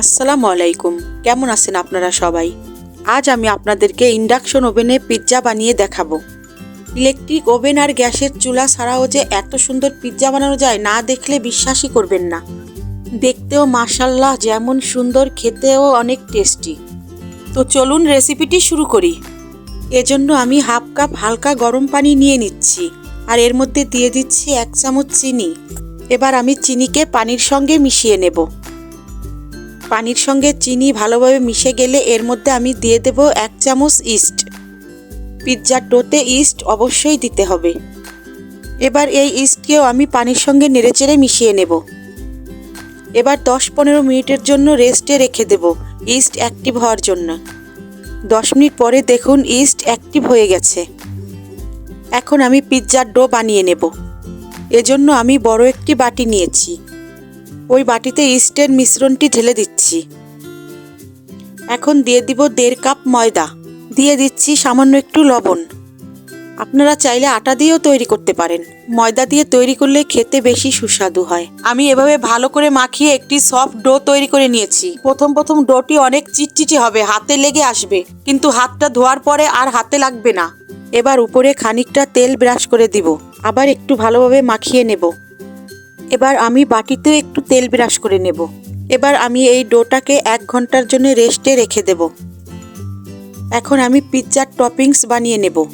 আসসালামু আলাইকুম। কেমন আছেন আপনারা সবাই? আজ আমি আপনাদেরকে ইন্ডাকশন ওভেনে পিৎজা বানিয়ে দেখাবো। ইলেকট্রিক ওভেন আর গ্যাসের চুলা ছাড়াও যে এত সুন্দর পিৎজা বানানো যায়, না দেখলে বিশ্বাসই করবেন না। দেখতেও মাসাল্লাহ যেমন সুন্দর, খেতেও অনেক টেস্টি। তো চলুন রেসিপিটি শুরু করি। এজন্য আমি হাফ কাপ হালকা গরম পানি নিয়ে নিচ্ছি আর এর মধ্যে দিয়ে দিচ্ছি এক চামচ চিনি। এবার আমি চিনিকে পানির সঙ্গে মিশিয়ে নেব। পানির সঙ্গে চিনি ভালোভাবে মিশে গেলে এর মধ্যে আমি দিয়ে দেব এক চামচ ইস্ট। পিৎজার ডোতে ইস্ট অবশ্যই দিতে হবে। এবার এই ইস্টকেও আমি পানির সঙ্গে নেড়েচেড়ে মিশিয়ে নেব। এবার দশ পনেরো মিনিটের জন্য রেস্টে রেখে দেব ইস্ট অ্যাক্টিভ হওয়ার জন্য। দশ মিনিট পরে দেখুন ইস্ট অ্যাক্টিভ হয়ে গেছে। এখন আমি পিৎজার ডো বানিয়ে নেব। এজন্য আমি বড় একটি বাটি নিয়েছি। ওই বাটিতে ইস্টের মিশ্রণটি ঢেলে দিচ্ছি। এখন দিয়ে দিব দেড় কাপ ময়দা। দিয়ে দিচ্ছি সামান্য একটু লবণ। আপনারা চাইলে আটা দিয়েও তৈরি করতে পারেন। ময়দা দিয়ে তৈরি করলে খেতে বেশি সুস্বাদু হয়। আমি এভাবে ভালো করে মাখিয়ে একটি সফট ডো তৈরি করে নিয়েছি। প্রথম প্রথম ডোটি অনেক চিটচিটি হবে, হাতে লেগে আসবে। কিন্তু হাতটা ধোয়ার পরে আর হাতে লাগবে না। এবার উপরে খানিকটা তেল ব্রাশ করে দিব। আবার একটু ভালোভাবে মাখিয়ে নেব। এবার আমি বাটিতেও একটু তেল ব্রাশ করে নেব। এবার আমি এই ডোটাকে এক ঘণ্টার জন্য রেস্টে রেখে দেব। এখন আমি পিৎজার টপিংস বানিয়ে নেব।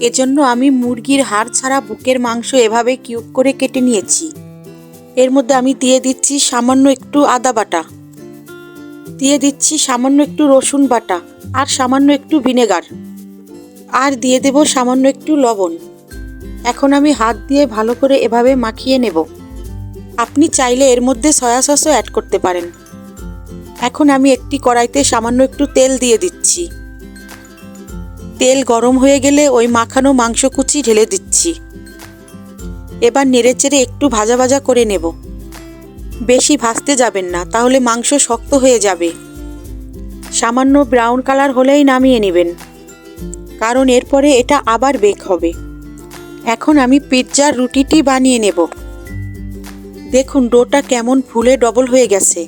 এজন্য আমি মুরগির হাড় ছাড়া বুকের মাংস এভাবে কিউব করে কেটে নিয়েছি। এর মধ্যে আমি দিয়ে দিচ্ছি সামান্য একটু আদা বাটা। দিয়ে দিচ্ছি সামান্য একটু রসুন বাটা আর সামান্য একটু ভিনেগার। আর দিয়ে দেব সামান্য একটু লবণ। এখন আমি হাত দিয়ে ভালো করে এভাবে মাখিয়ে নেব। আপনি চাইলে এর মধ্যে সয়া সসও অ্যাড করতে পারেন। এখন আমি একটি কড়াইতে সামান্য একটু তেল দিয়ে দিচ্ছি। তেল গরম হয়ে গেলে ওই মাখানো মাংস কুচি ঢেলে দিচ্ছি। এবার নেড়েচেড়ে একটু ভাজা ভাজা করে নেব। বেশি ভাজতে যাবেন না, তাহলে মাংস শক্ত হয়ে যাবে। সামান্য ব্রাউন কালার হলেই নামিয়ে নেবেন। কারণ এরপরে এটা আবার বেক হবে। এখন আমি পিৎজার রুটিটি বানিয়ে নেব। দেখুন, ডোটা কেমন ফুলে ডবল হয়ে গেছে।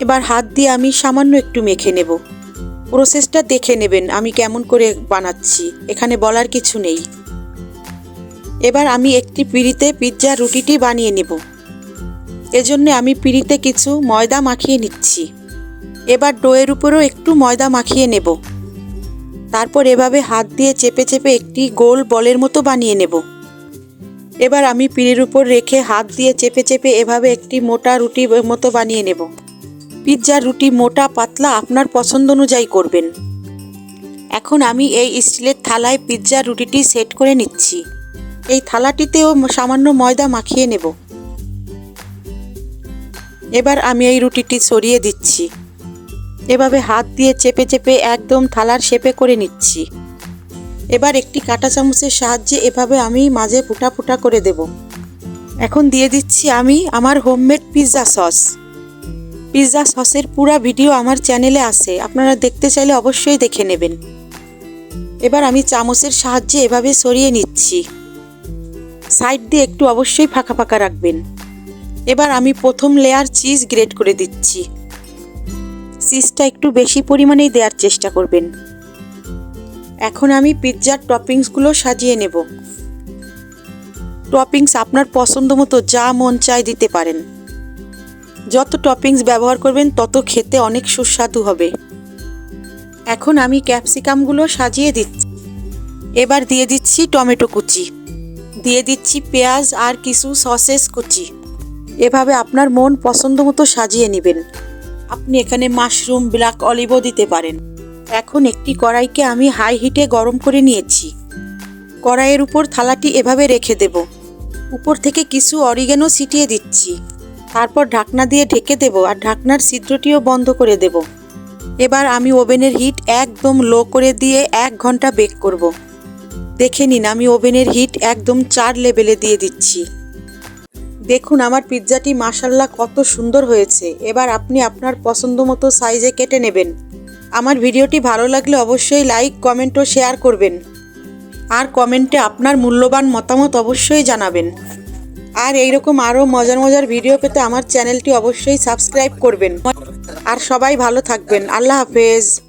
এবার হাত দিয়ে আমি সামান্য একটু মেখে নেব। প্রসেসটা দেখে নেবেন আমি কেমন করে বানাচ্ছি, এখানে বলার কিছু নেই। এবার আমি একটি পিঁড়িতে পিৎজার রুটিটি বানিয়ে নেব। এজন্য আমি পিঁড়িতে কিছু ময়দা মাখিয়ে নিচ্ছি। এবার ডোয়ের উপরেও একটু ময়দা মাখিয়ে নেব। তারপর এভাবে হাত দিয়ে চেপে চেপে একটি গোল বলের মতো বানিয়ে নেব। এবার আমি পিঁড়ির উপর রেখে হাত দিয়ে চেপে চেপে এভাবে একটি মোটা রুটি মতো বানিয়ে নেব। পিৎজার রুটি মোটা, পাতলা আপনার পছন্দ অনুযায়ী করবেন। এখন আমি এই স্টিলের থালায় পিৎজার রুটিটি সেট করে নিচ্ছি। এই থালাটিতেও সামান্য ময়দা মাখিয়ে নেব। এবার আমি এই রুটিটি সরিয়ে দিচ্ছি। এভাবে হাত দিয়ে চেপে চেপে একদম থালার শেপে করে নিচ্ছি। এবার একটি কাঁটা চামচের সাহায্যে এভাবে আমি মাঝে ফুটা ফুটা করে দেব। এখন দিয়ে দিচ্ছি আমি আমার হোমমেড পিৎজা সস। পিৎজা সসের পুরা ভিডিও আমার চ্যানেলে আছে, আপনারা দেখতে চাইলে অবশ্যই দেখে নেবেন। এবার আমি চামচের সাহায্যে এভাবে সরিয়ে নিচ্ছি। সাইড দিয়ে একটু অবশ্যই ফাঁকা ফাঁকা রাখবেন। এবার আমি প্রথম লেয়ার চিজ গ্রেট করে দিচ্ছি। চিজটা একটু বেশি পরিমাণেই দেওয়ার চেষ্টা করবেন। এখন আমি পিৎজার টপিংসগুলো সাজিয়ে নেব। টপিংস আপনার পছন্দ মতো যা মন চায় দিতে পারেন। যত টপিংস ব্যবহার করবেন, তত খেতে অনেক সুস্বাদু হবে। এখন আমি ক্যাপসিকামগুলো সাজিয়ে দিচ্ছি। এবার দিয়ে দিচ্ছি টমেটো কুচি। দিয়ে দিচ্ছি পেঁয়াজ আর কিছু সসেস কুচি। এভাবে আপনার মন পছন্দ মতো সাজিয়ে নেবেন। আপনি এখানে মাশরুম, ব্ল্যাক অলিভও দিতে পারেন। এখন একটি কড়াইকে আমি হাই হিটে গরম করে নিয়েছি। কড়াইয়ের উপর থালাটি এভাবে রেখে দেব। উপর থেকে কিছু অরিগেনো ছিটিয়ে দিচ্ছি। তারপর ঢাকনা দিয়ে ঢেকে দেব আর ঢাকনার ছিদ্রটিও বন্ধ করে দেব। এবার আমি ওভেনের হিট একদম লো করে দিয়ে এক ঘণ্টা বেক করব। দেখে নিন, আমি ওভেনের হিট একদম চার লেভেলে দিয়ে দিচ্ছি। দেখুন আমার পিৎজাটি মাসাল্লাহ কত সুন্দর হয়েছে। এবার আপনি আপনার পছন্দ মতো সাইজে কেটে নেবেন। আমার ভিডিওটি ভালো লাগলে অবশ্যই লাইক, কমেন্ট ও শেয়ার করবেন। আর কমেন্টে আপনার মূল্যবান মতামত অবশ্যই জানাবেন। আর এইরকম আরও মজার মজার ভিডিও পেতে আমার চ্যানেলটি অবশ্যই সাবস্ক্রাইব করবেন। আর সবাই ভালো থাকবেন। আল্লাহ হাফেজ।